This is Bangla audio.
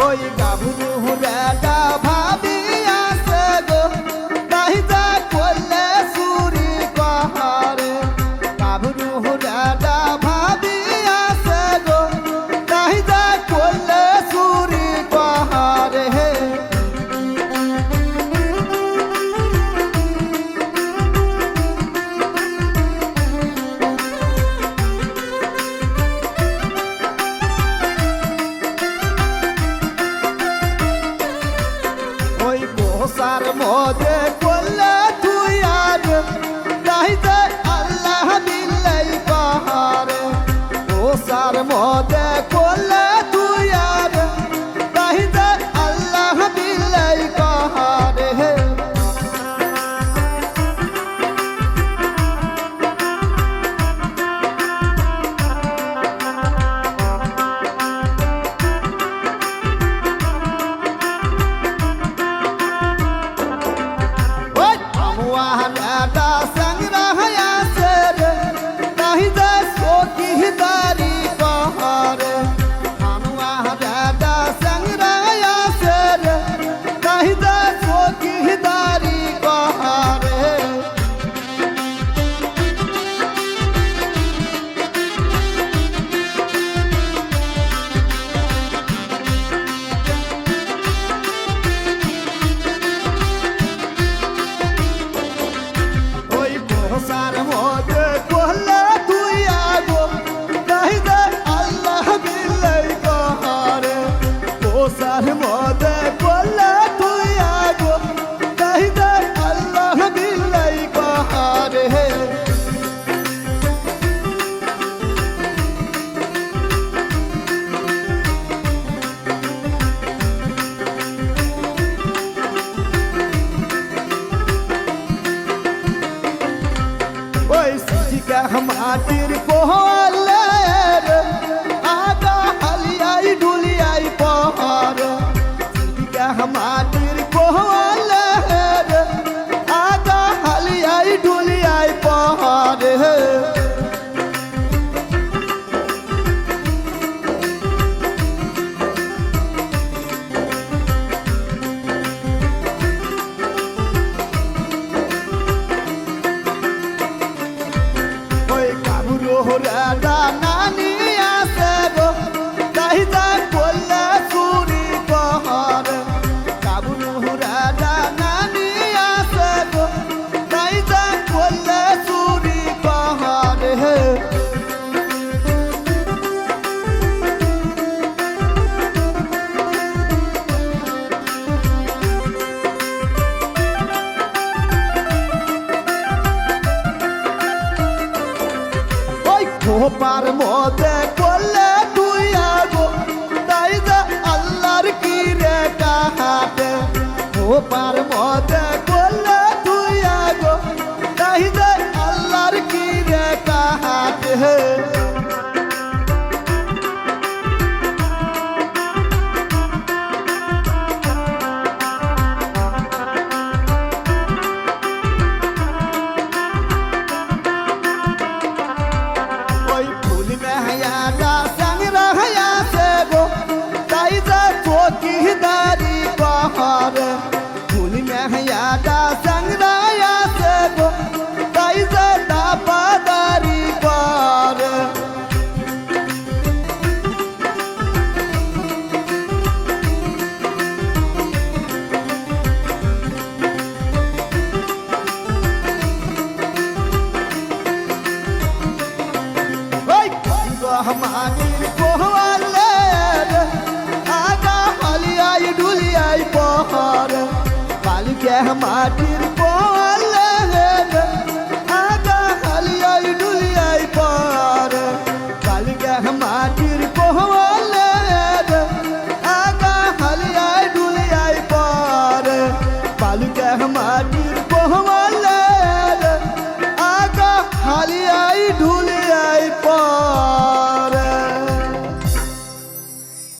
Oh, you মাটির কোহলে God. ওই খোপার মাটির পলে আগা হালিয়াই ডুলিয়াই পর কালিকা মাটির পলে আগা হালিয়াই ডুলিয়াই পর বালিকা মাটি